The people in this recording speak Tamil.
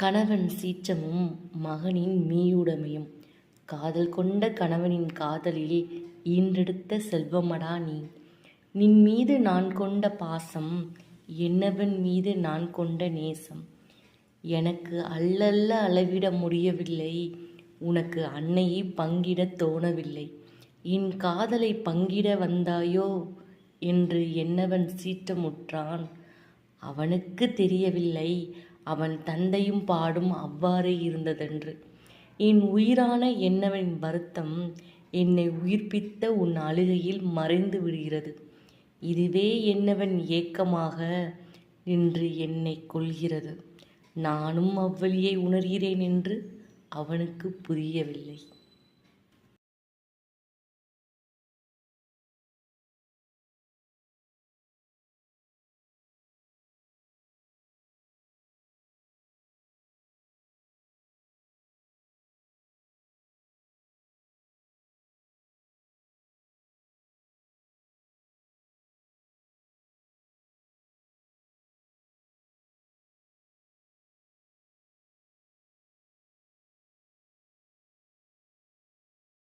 கணவன் சீற்றமும் மகனின் மீயுடைமையும். காதல் கொண்ட கணவனின் காதலில் ஈன்றெடுத்த செல்வமடா நீ. நின் மீது நான் கொண்ட பாசம் என்னவன் மீது நான் கொண்ட நேசம். எனக்கு அல்லல்ல அளவிட முடியவில்லை உனக்கு அன்னையை பங்கிடத் தோணவில்லை. என் காதலை பங்கிட வந்தாயோ என்று என்னவன் சீற்றமுற்றான் அவனுக்கு தெரியவில்லை அவன் தந்தையும் பாடும் அவ்வாறே இருந்ததென்று. என் உயிரான என்னவனின் வருத்தம் என்னை உயிர்ப்பித்த உன் அழுகையில் மறைந்து விடுகிறது. இதுவே என்னவன் ஏக்கமாக நின்று என்னை கொள்கிறது நானும் அவ்வழியை உணர்கிறேன் என்று அவனுக்கு புரியவில்லை.